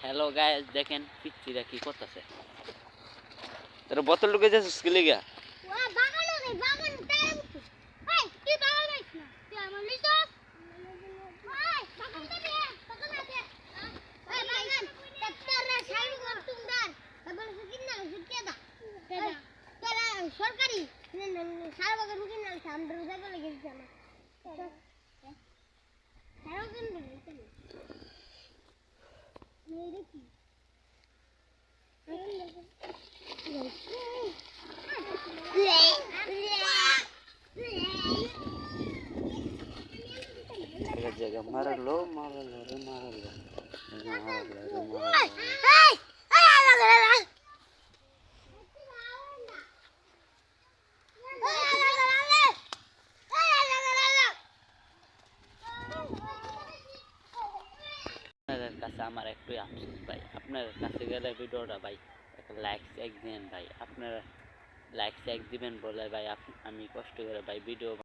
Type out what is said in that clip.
Hello guys দেখেন পিচ্চিরা কি করতেছে? তোর বোতল ঢুকে যাচ্ছিস কি লিগা? ওয়া বাগানো নেই বাগান তাই এই তুই বাগান যাইস না? जगह मारल लो मारल लो मारल लो मारल लो मारल কাছে আমার একটু আফসোস ভাই। আপনার কাছে গেলে ভিডিওটা ভাই, একটা লাইক চেক দিন ভাই। আপনারা লাইকস এক দিবেন বলে ভাই আমি কষ্ট করে ভাই, ভিডিও